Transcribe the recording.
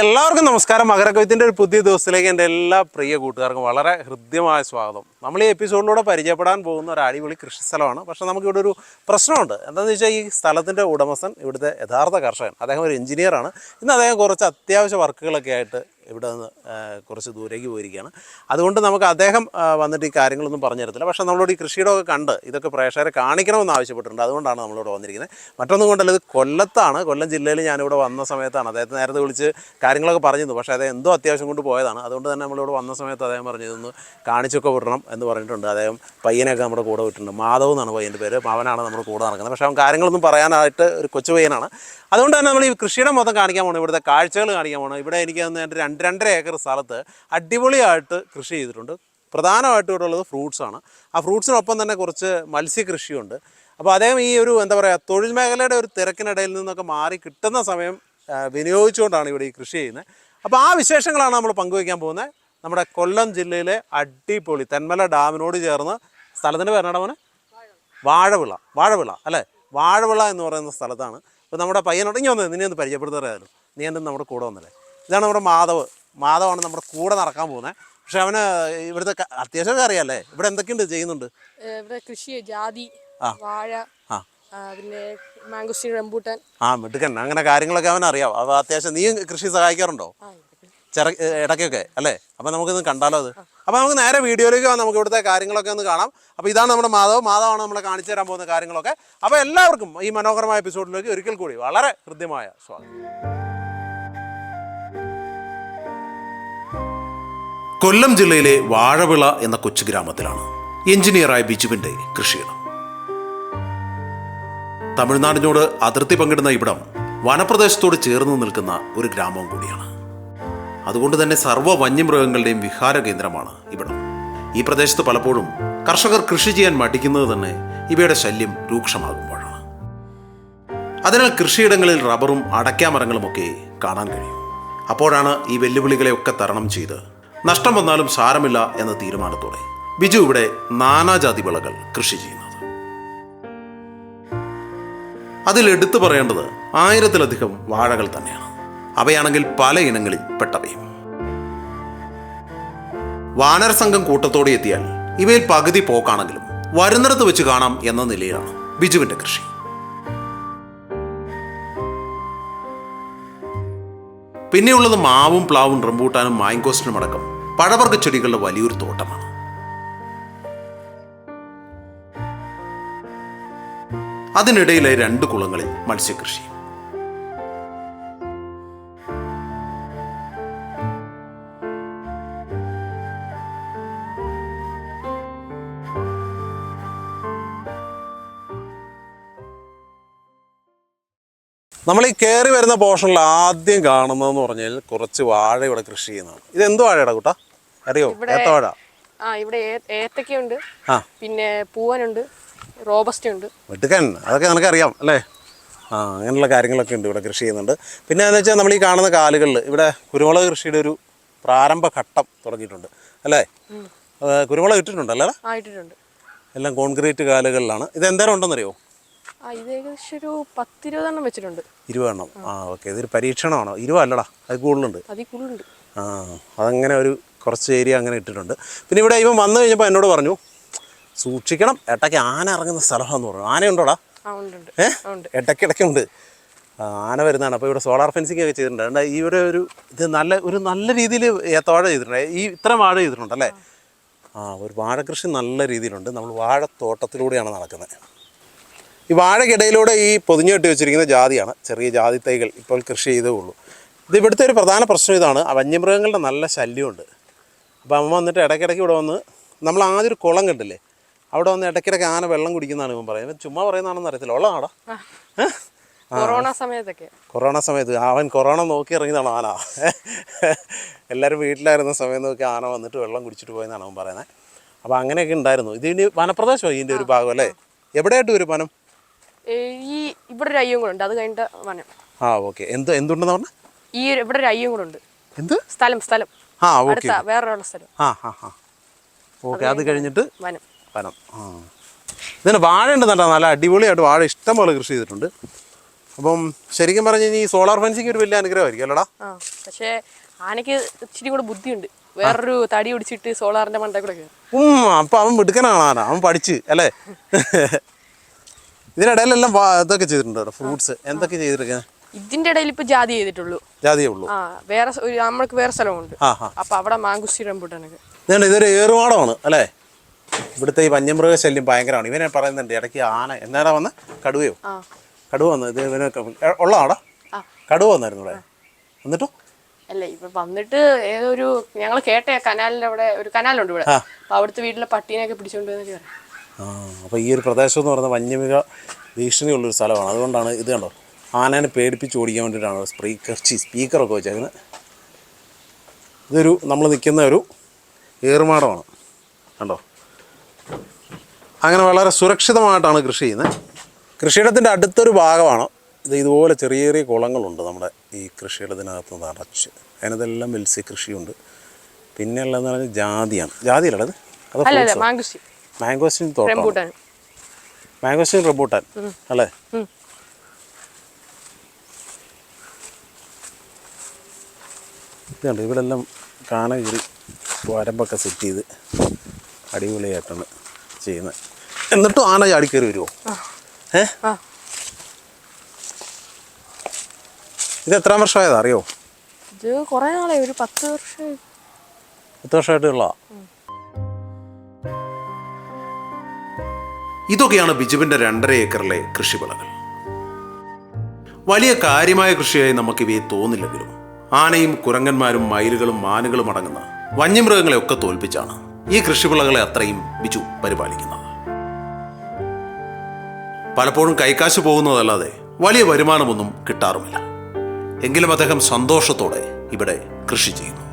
എല്ലാവർക്കും നമസ്കാരം. മകരക്കൊയ്ത്തിന്റെ ഒരു പുതിയ ദിവസത്തിലേക്ക് എന്റെ എല്ലാ പ്രിയ കൂട്ടുകാർക്കും വളരെ ഹൃദ്യമായ സ്വാഗതം. നമ്മൾ ഈ എപ്പിസോഡിലൂടെ പരിചയപ്പെടാൻ പോകുന്ന ഒരു അടിപൊളി കൃഷി സ്ഥലമാണ്. പക്ഷേ നമുക്കിവിടെ ഒരു പ്രശ്നമുണ്ട്. എന്താണെന്ന് വെച്ചാൽ ഈ സ്ഥലത്തിന്റെ ഉടമസ്ഥൻ ഇവിടുത്തെ യഥാർത്ഥ കർഷകൻ. അദ്ദേഹം ഒരു എഞ്ചിനീയറാണ്. ഇന്ന് അദ്ദേഹം കുറച്ച് അത്യാവശ്യ വർക്കുകളൊക്കെ ആയിട്ട് ഇവിടെ നിന്ന് കുറച്ച് ദൂരേക്ക് പോയിരിക്കുകയാണ്. അതുകൊണ്ട് നമുക്ക് അദ്ദേഹം വന്നിട്ട് ഈ കാര്യങ്ങളൊന്നും പറഞ്ഞു തരത്തില്ല പക്ഷേ നമ്മളോട് ഈ കൃഷിയുടെ ഒക്കെ കണ്ട് ഇതൊക്കെ പ്രേക്ഷകരെ കാണിക്കണമെന്ന് ആവശ്യപ്പെട്ടിട്ടുണ്ട്. അതുകൊണ്ടാണ് നമ്മളിവിടെ വന്നിരിക്കുന്നത്. മറ്റൊന്നും കൊണ്ടല്ല ഇത് കൊല്ലത്താണ്. കൊല്ലം ജില്ലയിൽ ഞാനിവിടെ വന്ന സമയത്താണ്. അദ്ദേഹത്തെ നേരത്തെ വിളിച്ച് കാര്യങ്ങളൊക്കെ പറഞ്ഞിരുന്നു. പക്ഷേ അദ്ദേഹം എന്തോ അത്യാവശ്യം കൊണ്ട് പോയതാണ്. അതുകൊണ്ട് തന്നെ നമ്മളിവിടെ വന്ന സമയത്ത് അദ്ദേഹം പറഞ്ഞു ഇതൊന്ന് കാണിച്ചൊക്കെ വിടണം എന്ന് പറഞ്ഞിട്ടുണ്ട്. അദ്ദേഹം പയ്യനൊക്കെ നമ്മുടെ കൂടെ വിട്ടിട്ടുണ്ട് മാധവ് എന്നാണ് പയ്യന്റെ പേര്. അവനാണ് നമ്മുടെ കൂടെ നടക്കുന്നത്. പക്ഷേ അവൻ കാര്യങ്ങളൊന്നും പറയാനായിട്ട് ഒരു കൊച്ചു പയ്യനാണ്. അതുകൊണ്ട് തന്നെ നമ്മൾ ഈ കൃഷിയുടെ മൊത്തം കാണിക്കാൻ പോകണം ഇവിടുത്തെ കാഴ്ചകൾ കാണിക്കാൻ പോകണം ഇവിടെ എനിക്ക് തന്നെ എന്റെ രണ്ട് രണ്ടര ഏക്കർ സ്ഥലത്ത് അടിപൊളിയായിട്ട് കൃഷി ചെയ്തിട്ടുണ്ട്. പ്രധാനമായിട്ടും ഇവിടെ ഉള്ളത് ഫ്രൂട്ട്സ് ആണ്. ആ ഫ്രൂട്ട്സിനൊപ്പം തന്നെ കുറച്ച് മത്സ്യകൃഷിയുണ്ട് അപ്പോൾ അദ്ദേഹം ഈ ഒരു എന്താ പറയുക തൊഴിൽ മേഖലയുടെ ഒരു തിരക്കിനിടയിൽ നിന്നൊക്കെ മാറി കിട്ടുന്ന സമയം വിനിയോഗിച്ചുകൊണ്ടാണ് ഇവിടെ ഈ കൃഷി ചെയ്യുന്നത്. അപ്പോൾ ആ വിശേഷങ്ങളാണ് നമ്മൾ പങ്കുവയ്ക്കാൻ പോകുന്നത്. നമ്മുടെ കൊല്ലം ജില്ലയിലെ അടിപൊളി തെന്മല ഡാമിനോട് ചേർന്ന് സ്ഥലത്തിന്റെ പേരാണ് മോനെ? വാഴവിള വാഴവിള അല്ലേ? വാഴവിള എന്ന് പറയുന്ന സ്ഥലത്താണ്. അപ്പോൾ നമ്മുടെ പയ്യനോട് ഇനി വന്നത് നിന്നെ ഒന്ന് പരിചയപ്പെടുത്താറായിരുന്നു നീ എന്തും നമ്മുടെ കൂടെ വന്നല്ലേ? ഇതാണ് നമ്മുടെ മാധവ്. മാധവാണ് നമ്മുടെ കൂടെ നടക്കാൻ പോകുന്നത് പക്ഷെ അവന് ഇവിടുത്തെ അത്യാവശ്യം അറിയാല്ലേ ഇവിടെ എന്തൊക്കെയുണ്ട് ചെയ്യുന്നുണ്ട്? ഇവിടെ കൃഷി ജാതി വാഴ പിന്നെ മാംഗോസ്റ്റീൻ റംബൂട്ടാൻ. ആ മിടുക്കൻ. അങ്ങനെ കാര്യങ്ങളൊക്കെ അവൻ അറിയാം. അപ്പൊ അത്യാവശ്യം നീ കൃഷി സഹായിക്കാറുണ്ടോ. ചെറ ഇടയ്ക്കൊക്കെ അല്ലേ? അപ്പോൾ നമുക്കിന്ന് കണ്ടാലോ അത്? അപ്പോൾ നമുക്ക് നേരെ വീഡിയോയിലേക്ക് വന്ന് നമുക്ക് ഇവിടുത്തെ കാര്യങ്ങളൊക്കെ ഒന്ന് കാണാം. അപ്പോൾ ഇതാണ് നമ്മുടെ മാധവ്. മാധവാണ് നമ്മളെ കാണിച്ചു തരാൻ പോകുന്ന കാര്യങ്ങളൊക്കെ. അപ്പോൾ എല്ലാവർക്കും ഈ മനോഹരമായ എപ്പിസോഡിലേക്ക് ഒരിക്കൽ കൂടി വളരെ ഹൃദ്യമായ സ്വാഗതം. കൊല്ലം ജില്ലയിലെ വാഴവിള എന്ന കൊച്ചു ഗ്രാമത്തിലാണ് എഞ്ചിനീയറായ ബിജുവിന്റെ കൃഷിയിടം. തമിഴ്നാടിനോട് അതിർത്തി പങ്കിടുന്ന ഇവിടം വനപ്രദേശത്തോട് ചേർന്ന് നിൽക്കുന്ന ഒരു ഗ്രാമം കൂടിയാണ്. അതുകൊണ്ട് തന്നെ സർവ വന്യമൃഗങ്ങളുടെയും വിഹാര കേന്ദ്രമാണ് ഇവിടം. ഈ പ്രദേശത്ത് പലപ്പോഴും കർഷകർ കൃഷി ചെയ്യാൻ മടിക്കുന്നത് തന്നെ ഇവയുടെ ശല്യം രൂക്ഷമാകുമ്പോഴാണ്. അതിനാൽ കൃഷിയിടങ്ങളിൽ റബ്ബറും അടയ്ക്കാമരങ്ങളുമൊക്കെ കാണാൻ കഴിയും. അപ്പോഴാണ് ഈ വെല്ലുവിളികളെയൊക്കെ തരണം ചെയ്ത് നഷ്ടം വന്നാലും സാരമില്ല എന്ന തീരുമാനത്തോടെ. ബിജു ഇവിടെ നാനാജാതി വിളകൾ കൃഷി ചെയ്യുന്നത്. അതിൽ എടുത്തു പറയേണ്ടത് ആയിരത്തിലധികം വാഴകൾ തന്നെയാണ്. അവയാണെങ്കിൽ പല ഇനങ്ങളിൽ പെട്ടവയും. വാനര സംഘം കൂട്ടത്തോടെ എത്തിയാൽ ഇവയിൽ പകുതി പോക്കാണെങ്കിലും വരുന്നിടത്ത് വെച്ച് കാണാം എന്ന നിലയിലാണ് ബിജുവിന്റെ കൃഷി. പിന്നെയുള്ളത് മാവും പ്ലാവും റംബൂട്ടാനും മാങ്കോസ്റ്റിനും അടക്കം പഴവർഗ ചെടികളുടെ വലിയൊരു തോട്ടമാണ്. അതിനിടയിലെ രണ്ട് കുളങ്ങളിൽ മത്സ്യകൃഷി. നമ്മൾ ഈ കയറി വരുന്ന പോർഷനിൽ ആദ്യം കാണുന്നതെന്ന് പറഞ്ഞാൽ കുറച്ച് വാഴ ഇവിടെ കൃഷി ചെയ്യുന്നതാണ്. ഇത് എന്ത് വാഴയുടെ കൂട്ടാ? അറിയോ? ഏത്തവാഴ ആ ഇവിടെ ഏത്തക്കയുണ്ട്. ആ. പിന്നെ പൂവനുണ്ട് റോബസ്റ്റ ഉണ്ട് വെട്ടുക്കൻ. അതൊക്കെ നിനക്കറിയാം അല്ലേ? ആ അങ്ങനെയുള്ള കാര്യങ്ങളൊക്കെ ഉണ്ട് ഇവിടെ കൃഷി ചെയ്യുന്നുണ്ട്. പിന്നെ എന്ന് വെച്ചാൽ നമ്മൾ ഈ കാണുന്ന കാലുകളിൽ ഇവിടെ കുരുമുളക് കൃഷിയുടെ ഒരു പ്രാരംഭ ഘട്ടം തുടങ്ങിയിട്ടുണ്ട് അല്ലേ? കുരുമുളക് ഇട്ടിട്ടുണ്ട് അല്ലേ ആയിട്ടിട്ടുണ്ട് എല്ലാം കോൺക്രീറ്റ് കാലുകളിലാണ്. ഇത് എന്തേരം ഉണ്ടെന്നറിയോ? ആ ഇത് ഏകദേശം ഒരു പത്തിരുപതെണ്ണം വെച്ചിട്ടുണ്ട്. ഇരുപതെണ്ണം. ആ ഓക്കെ. ഇതൊരു പരീക്ഷണമാണോ? ഇരുപതല്ലടാ. അത് കൂടുതലുണ്ട്. അതിൽ കൂടുതലുണ്ട്. ആ അതങ്ങനെ ഒരു കുറച്ച് ഏരിയ അങ്ങനെ ഇട്ടിട്ടുണ്ട്. പിന്നെ ഇവിടെ ഇവൻ വന്നു കഴിഞ്ഞപ്പോൾ എന്നോട് പറഞ്ഞു സൂക്ഷിക്കണം. ഇടയ്ക്ക് ആന ഇറങ്ങുന്ന സ്ഥലമാണെന്ന് പറഞ്ഞു. ആനയുണ്ടോടാ? ആ ഉണ്ട് ഉണ്ട് ഏ ഉണ്ട്. ഇടയ്ക്കിടയ്ക്കുണ്ട്. ആന വരുന്നതാണ്. അപ്പോൾ ഇവിടെ സോളാർ ഫെൻസിങ് ഒക്കെ ചെയ്തിട്ടുണ്ട്. ഇവിടെ ഒരു ഇത് നല്ല ഒരു നല്ല രീതിയിൽ ഏത്തവാഴ ചെയ്തിട്ടുണ്ട്. ഈ ഇത്ര വാഴ ചെയ്തിട്ടുണ്ട് അല്ലേ? ആ. ഒരു വാഴ കൃഷി നല്ല രീതിയിലുണ്ട്. നമ്മൾ വാഴത്തോട്ടത്തിലൂടെയാണ് നടക്കുന്നത്. ഈ വാഴക്കിടയിലൂടെ ഈ പൊതിഞ്ഞു കെട്ടി വെച്ചിരിക്കുന്ന ജാതിയാണ് ചെറിയ ജാതി തൈകൾ ഇപ്പോൾ കൃഷി ചെയ്തേ ഉള്ളൂ. ഇത് ഇവിടുത്തെ ഒരു പ്രധാന പ്രശ്നം ഇതാണ്. ആ വന്യമൃഗങ്ങളുടെ നല്ല ശല്യമുണ്ട്. അപ്പോൾ അമ്മ വന്നിട്ട് ഇടയ്ക്കിടയ്ക്ക് ഇവിടെ വന്ന് നമ്മൾ ആദ്യം ഒരു കുളം കണ്ടില്ലേ? അവിടെ വന്ന് ഇടയ്ക്കിടയ്ക്ക് ആന വെള്ളം കുടിക്കുന്നതാണ് ഇവൻ പറയുന്നത്. ചുമ്മാ പറയുന്നതാണെന്ന് അറിയത്തില്ല. ഉള്ള ആടാ. കൊറോണ സമയത്തൊക്കെ. കൊറോണ സമയത്ത് അവൻ കൊറോണ നോക്കി ഇറങ്ങിയതാണ് ആന. എല്ലാവരും വീട്ടിലായിരുന്ന സമയം നോക്കി ആന വന്നിട്ട് വെള്ളം കുടിച്ചിട്ട് പോയെന്നാണ് അവൻ പറയുന്നത്. അപ്പോൾ അങ്ങനെയൊക്കെ ഉണ്ടായിരുന്നു. ഇത് ഇനി വനപ്രദേശമോ ഇതിന്റെ ഒരു ഭാഗം അല്ലേ? എവിടെയായിട്ട് വരും വനം? ഈ ഇവിടെ ഒരു അയ്യം കൂടെ ഉണ്ട്. അത് കഴിഞ്ഞിട്ട് വനം ആ ഓക്കെ. എന്ത് എന്തുണ്ടെന്ന് പറഞ്ഞ? ഈ ഒരു- ഇവിടെ ഒരു അയ്യം കൂടെ ഉണ്ട്. എന്ത്? സ്ഥലം സ്ഥലം. ആ ഓക്കെ. അടുത്ത വേറൊരു സ്ഥലം. ആ ആ ആ. ഓക്കെ അത് കഴിഞ്ഞിട്ട് വനം വനം. ആ. ഇതിന് വാഴ ഉണ്ട് നട്ടോ നല്ല അടിപൊളിയായിട്ട് വാഴ ഇഷ്ടം പോലെ കൃഷി ചെയ്തിട്ടുണ്ട്. അപ്പം ശരിക്കും പറഞ്ഞു കഴിഞ്ഞാൽ ഈ സോളാർ ഫെൻസിങ് ഒരു വലിയ അനുഗ്രഹമായിരിക്കും അല്ലടാ? ആ പക്ഷേ ആനയ്ക്ക് ഇച്ചിരി കൂടെ ബുദ്ധിയുണ്ട്. വേറൊരു തടി ഒടിച്ചിട്ട് സോളാറിന്റെ മണ്ടേ കൂടെ കയറും. ഉം അപ്പം അവൻ മിടുക്കനാണ് ആന. അവൻ പഠിച്ച് അല്ലേ? ഇതിനിടയിലെല്ലാം ഇതൊക്കെ ചെയ്തിട്ടുണ്ട് കേട്ടോ ഫ്രൂട്ട്സ് എന്തൊക്കെ ചെയ്തിരിക്കുന്നത് ഇതിന്റെ ഇടയിൽ ഇപ്പൊ ജാതി ചെയ്തിട്ടുള്ളൂ. ജാതിയേ ഉള്ളൂ. ആ വേറെ ഒരു നമ്മൾക്ക് വേറെ സ്ഥലമുണ്ട്. അപ്പൊ അവിടെ മാങ്കുസ്തി റംബൂട്ടാനൊക്കെ. ഇതൊരു ഏറുമാടമാണ് അല്ലേ? ഇവിടുത്തെ ഈ വന്യമൃഗ ശല്യം ഭയങ്കരമാണ്. ഇവനെ പറയുന്നുണ്ട് ഇടയ്ക്ക് ആന. എന്നാ വന്ന്? കടുവയോ? കടുവ വന്ന്. ഇത് ഇവനെ ഉള്ളതാടാ ആ. കടുവ വന്നായിരുന്നു ഇവിടെ. എന്നിട്ടോ അല്ല ഇപ്പൊ വന്നിട്ട് ഏതൊരു ഞങ്ങൾ കേട്ടേ കനാലിന്റെ അവിടെ ഒരു കനാലുണ്ട് ഇവിടെ. അവിടുത്തെ വീട്ടിലെ പട്ടീനെയൊക്കെ പിടിച്ചോണ്ട് വന്നിട്ട് പറയാം. അപ്പോൾ ഈ ഒരു പ്രദേശം എന്ന് പറയുന്നത് വന്യമൃഗ ഭീഷണിയുള്ളൊരു സ്ഥലമാണ്. അതുകൊണ്ടാണ് ഇത് കണ്ടോ? ആനേനെ പേടിപ്പിച്ച് ഓടിക്കാൻ വേണ്ടിയിട്ടാണ് സ്പീക്കർ ചി സ്പീക്കറൊക്കെ വെച്ചേക്കുന്നത് ഇതൊരു നമ്മൾ നിൽക്കുന്ന ഒരു ഏറുമാടമാണ്. കണ്ടോ? അങ്ങനെ വളരെ സുരക്ഷിതമായിട്ടാണ് കൃഷി ചെയ്യുന്നത്. കൃഷിയിടത്തിന്റെ അടുത്തൊരു ഭാഗമാണ്. ഇത് ഇതുപോലെ ചെറിയ ചെറിയ കുളങ്ങളുണ്ട് നമ്മുടെ ഈ കൃഷിയിടത്തിനകത്ത് നിറച്ച് അതിനകത്തെല്ലാം മത്സ്യ കൃഷിയുണ്ട്. പിന്നെ ഉള്ളതെന്ന് പറഞ്ഞാൽ ജാതിയാണ്. ജാതിയല്ലേ അത്? മാംഗോസ്റ്റിൻ തോട്ടം മാംഗോസ്റ്റിൻ റംബൂട്ടാൻ അല്ലേ. ഇതുണ്ട് ഇവിടെല്ലാം കാന വരമ്പൊക്കെ സെറ്റ് ചെയ്ത് അടിപൊളിയായിട്ടാണ് ചെയ്യുന്നത്. എന്നിട്ടും ആന ചാടിക്കയറി വരുമോ ഏ? ഇത് എത്ര വർഷമായതാ അറിയോ? ഇത് കുറേ നാളെ ഒരു പത്ത് വർഷം. പത്ത് വർഷമായിട്ടുള്ള ഇതൊക്കെയാണ് ബിജുവിന്റെ രണ്ടര ഏക്കറിലെ കൃഷിവിളകൾ. വലിയ കാര്യമായ കൃഷിയായി നമുക്ക് ഇവയെ തോന്നില്ലെങ്കിലും ആനയും കുരങ്ങന്മാരും മയിലുകളും മാനുകളും അടങ്ങുന്ന വന്യമൃഗങ്ങളെ ഒക്കെ തോൽപ്പിച്ചാണ് ഈ കൃഷിവിളകളെ അത്രയും ബിജു പരിപാലിക്കുന്നത്. പലപ്പോഴും കൈക്കാശ് പോകുന്നതല്ലാതെ വലിയ വരുമാനമൊന്നും കിട്ടാറുമില്ല. എങ്കിലും അദ്ദേഹം സന്തോഷത്തോടെ ഇവിടെ കൃഷി ചെയ്യുന്നു.